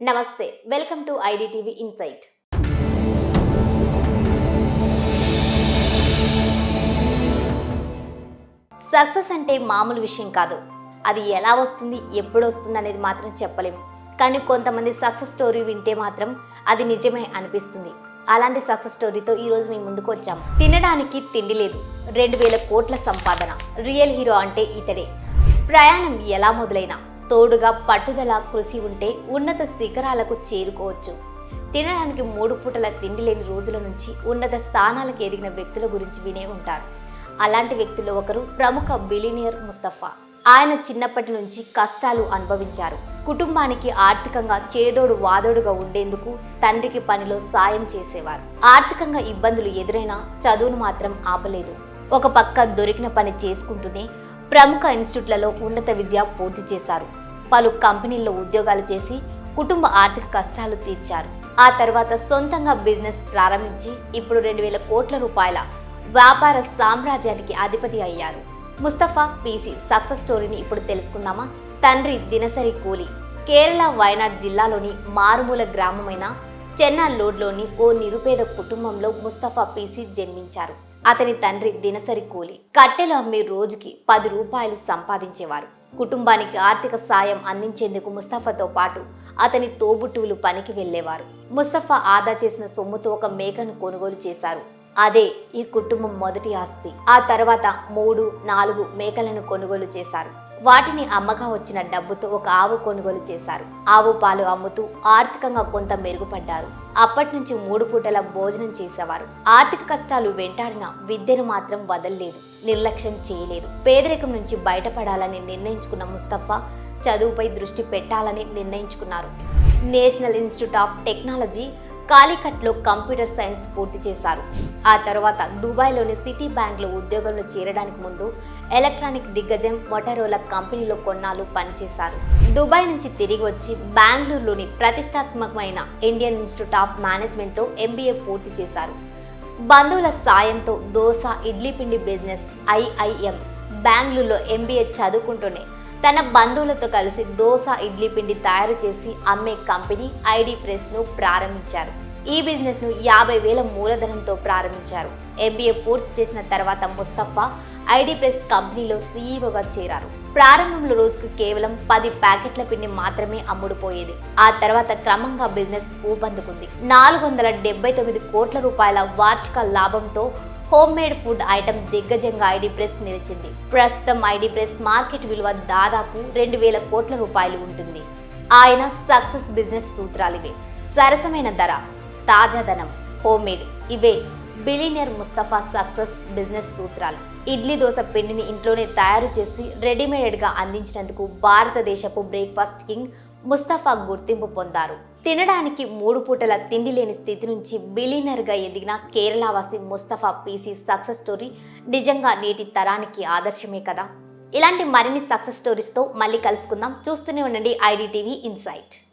నమస్తే welcome to IDTV insight. Success అంటే మామూలు విషయం కాదు. అది ఎలా వస్తుంది ఎప్పుడు వస్తుంది అనేది మాత్రం చెప్పలేము కానీ కొంతమంది సక్సెస్ స్టోరీ వింటే మాత్రం అది నిజమే అనిపిస్తుంది. అలాంటి సక్సెస్ స్టోరీతో ఈరోజు మేము ముందుకు వచ్చాము తినడానికి తిండి లేదు. రెండు వేల కోట్ల సంపాదన. రియల్ హీరో అంటే ఇతడే. ప్రయాణం ఎలా మొదలైనా. తోడుగా పట్టుదల కృషి ఉంటే ఉన్నత శిఖరాలకు చేరుకోవచ్చు. తినడానికి మూడు పూటల తిండి లేని రోజుల నుంచి ఉన్నత స్థానాలకు ఎదిగిన వ్యక్తుల గురించి వినే ఉంటారు. అలాంటి వ్యక్తుల్లో ఒకరు ప్రముఖ బిలినియర్ ముస్తఫా. ఆయన చిన్నప్పటి నుంచి కష్టాలు అనుభవించారు. కుటుంబానికి ఆర్థికంగా చేదోడు వాదోడుగా ఉండేందుకు తండ్రికి పనిలో సాయం చేసేవారు. ఆర్థికంగా ఇబ్బందులు ఎదురైనా చదువును మాత్రం ఆపలేదు. ఒక పక్క దొరికిన పని చేసుకుంటూనే ప్రముఖ ఇన్స్టిట్యూట్లలో ఉన్నత విద్య పూర్తి చేశారు. పలు కంపెనీల్లో ఉద్యోగాలు చేసి కుటుంబ ఆర్థిక కష్టాలు తీర్చారు. ఆ తర్వాత సొంతంగా బిజినెస్ ప్రారంభించి ఇప్పుడు రెండు వేల కోట్ల రూపాయల వ్యాపార సామ్రాజ్యానికి అధిపతి అయ్యారు. ముస్తఫా పీసీ సక్సెస్ స్టోరీని ఇప్పుడు తెలుసుకుందామా? తండ్రి దినసరి కూలి కేరళ వయనాడ్ జిల్లాలోని మారుమూల గ్రామమైన చెన్నాలోడ్లోని ఓ నిరుపేద కుటుంబంలో ముస్తఫా పీసీ జన్మించారు. అతని తండ్రి దినసరి కూలి. కట్టెలు అమ్మి రోజుకి పది రూపాయలు సంపాదించేవారు. కుటుంబానికి ఆర్థిక సాయం అందించేందుకు ముస్తఫాతో పాటు అతని తోబుట్టువులు పనికి వెళ్ళేవారు ముస్తఫా ఆదా చేసిన సొమ్ముతో ఒక మేకను కొనుగోలు చేశారు. అదే ఈ కుటుంబం మొదటి ఆస్తి. ఆ తర్వాత మూడు నాలుగు మేకలను కొనుగోలు చేశారు. వాటిని అమ్మగా వచ్చిన డబ్బుతో ఒక ఆవు కొనుగోలు చేశారు. ఆవు పాలు అమ్ముతూ ఆర్థికంగా కొంత మెరుగుపడ్డారు. అప్పటి నుంచి మూడు పూటల భోజనం చేసేవారు. ఆర్థిక కష్టాలు వెంటాడిన విద్యను మాత్రం వదలలేదు. నిర్లక్ష్యం చేయలేదు. పేదరికం నుంచి బయటపడాలని నిర్ణయించుకున్న ముస్తఫా చదువుపై దృష్టి పెట్టాలని నిర్ణయించుకున్నారు. నేషనల్ ఇన్స్టిట్యూట్ ఆఫ్ టెక్నాలజీ కాలికట్లో కంప్యూటర్ సైన్స్ పూర్తి చేశారు. ఆ తర్వాత దుబాయ్లోని సిటీ బ్యాంక్లో ఉద్యోగంలో చేరడానికి ముందు ఎలక్ట్రానిక్ దిగ్గజం మొటరోలా కంపెనీలో కొన్నాళ్ళు పనిచేశారు. దుబాయ్ నుంచి తిరిగి వచ్చి బెంగళూరులోని ప్రతిష్టాత్మకమైన ఇండియన్ ఇన్స్టిట్యూట్ ఆఫ్ మేనేజ్మెంట్లో ఎంబీఏ పూర్తి చేశారు. బంధువుల సాయంతో దోశ ఇడ్లీ పిండి బిజినెస్ ఐఐఎం బెంగళూరులో ఎంబీఏ చదువుకుంటూనే తన బంధువులతో కలిసి దోశ ఇడ్లీ పిండి తయారు చేసి అమ్మే కంపెనీ ఐడి ప్రెస్ను ప్రారంభించారు. ఈ బిజినెస్ను యాభై వేల మూలధనంతో ప్రారంభించారు. ఎంబీఏ పూర్తి చేసిన తర్వాత ముస్తఫా ఐడి ప్రెస్ కంపెనీలో సీఈఓగా చేరారు. ప్రారంభంలో రోజుకు కేవలం పది ప్యాకెట్ల పిండి మాత్రమే అమ్ముడుపోయేది. ఆ తర్వాత క్రమంగా బిజినెస్ ఊపందుకుంది. నాలుగు వందల డెబ్బై తొమ్మిది కోట్ల రూపాయల వార్షిక లాభంతో హోమ్ మేడ్ ఫుడ్ ఐటమ్ దిగ్గజంగా ఐడి ప్రెస్ నిలిచింది. ప్రస్తుతం ఐడి ప్రెస్ మార్కెట్ విలువ దాదాపు రెండు వేల కోట్ల రూపాయలు ఉంటుంది. ఆయన సక్సెస్ బిజినెస్ సూత్రాలివే సరసమైన ధర. తాజాదనం హోమ్మేడ్. ఇవే బిలీనియర్ ముస్తఫా సక్సెస్ బిజినెస్ సూత్రాలు. ఇడ్లీ దోశ పిండిని ఇంట్లోనే తయారు చేసి రెడీమేడ్గా అందించినందుకు భారతదేశపు బ్రేక్ఫాస్ట్ కింగ్ ముస్తఫా గుర్తింపు పొందారు. తినడానికి మూడు పూటల తిండి లేని స్థితి నుంచి బిలీనర్గా ఎదిగిన కేరళవాసి ముస్తఫా పీసీ సక్సెస్ స్టోరీ నిజంగా నేటి తరానికి ఆదర్శమే కదా? ఇలాంటి మరిన్ని సక్సెస్ స్టోరీస్తో మళ్ళీ కలుసుకుందాం. చూస్తూనే ఉండండి ఐడి టీవీ ఇన్సైట్.